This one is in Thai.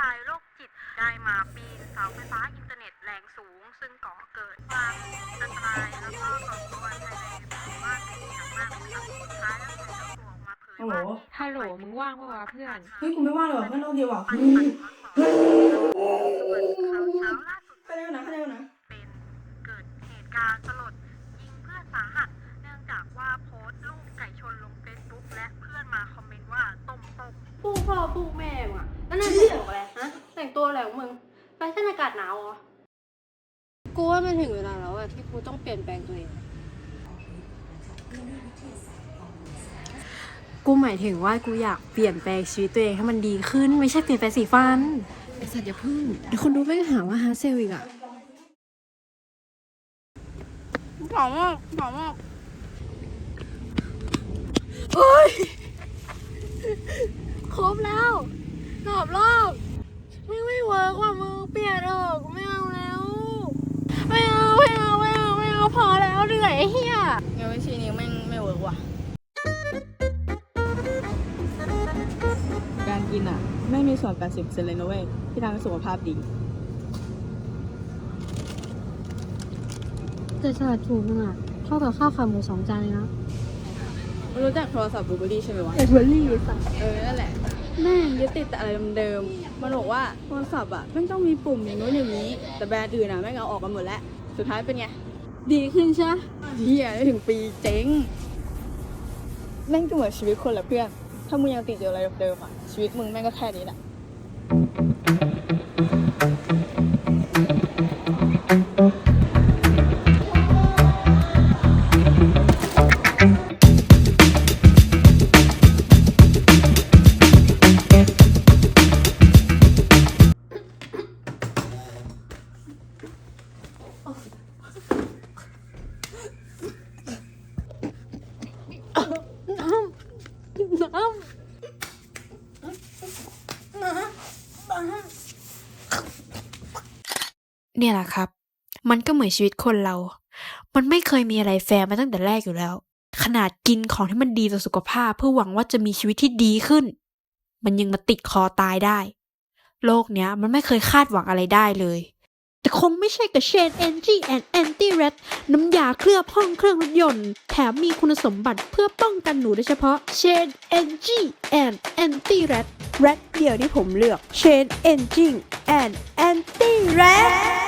ชายโรคจิตได้มาปีนเสาไฟฟ้าอินเทอร์เน็ตแรงสูง ซึ่งก่อเกิดความอันตรายแล้วก็ก่อตัวในหมู่บ้านเป็นอย่างมากนะคะสุดท้ายแล้วชายเจ้าตัวออกมาเผยว่าฮัลโหลมึงว่างปะวะเพื่อนเฮ้ยกูไม่ว่างหรอกเพื่อนโลกเดียวอะเฮ้ยล่าสุดไปเร็วนะไปเร็วนะเป็นเกิดเหตุการณ์ อะไรของมึงแฟชั่นอากาศหนาวเหรอ กูว่ามันถึงเวลาแล้วอะที่กูต้องเปลี่ยนแปลงตัวเอง กูหมายถึงว่ากูอยากเปลี่ยนแปลงชีวิตตัวเองให้มันดีขึ้น ไม่ใช่เปลี่ยนแปลงสีฟันไอสัตว์อย่าพึ่งเดี๋ยวคนดูไม่งหาว่าฮาร์ดเซลอีกอะหอมมากหอมมากครบแล้วรอบรอบไม่ไม่เวิร์กว่ะมึงเปลี่ยนเถอะกูไม่เอาแล้ว ไม่เอาไม่เอาไม่เอาไม่ เอาพอแล้วเหนื่อยไอ้เหี้ยงานวิธีนี้แม่งไม่เวิร์กว่ะ การกินอะ ไม่มีส่วน 80%เลยนะเว้ย ที่ทำให้สุขภาพดี แต่สลัดถูกนึงอะเท่ากับข้าวขาหมูสองจานเลยนะรู้จักโทรศัพท์บลูเบอรี่ใช่ไหมวะเอ็ดเวอรี่สัตว์เออ นั่นแหละ แม่งยึดติดแต่อะไรเดิมๆ มันบอกว่าโทรศัพท์อะแม่งต้องมีปุ่มอย่างนู้นอย่างนี้ แต่แบรนด์อื่นอะแม่งเอาออกกันหมดแล้ว สุดท้ายเป็นไง ดีขึ้นใช่เฮียได้ถึงปีเจ๊งแม่งก็เหมือนชีวิตคนแหละเพื่อน ถ้ามึงยังติดอยู่อะไรเดิมๆอะชีวิตมึงแม่งก็แค่นี้แหละ เนี่ยแหละครับ มันก็เหมือนชีวิตคนเรา มันไม่เคยมีอะไรแฟร์มาตั้งแต่แรกอยู่แล้ว ขนาดกินของที่มันดีต่อสุขภาพ เพื่อหวังว่าจะมีชีวิตที่ดีขึ้น มันยังมาติดคอตายได้ โลกเนี้ยมันไม่เคยคาดหวังอะไรได้เลย แต่คงไม่ใช่กับเชน NG and Anti Red น้ำยาเคลือบห้องเครื่องรถยนต์ แถมมีคุณสมบัติเพื่อป้องกันหนูโดยเฉพาะเชน NG and Anti Red Red เดียวที่ผมเลือกเชน NG and Anti Red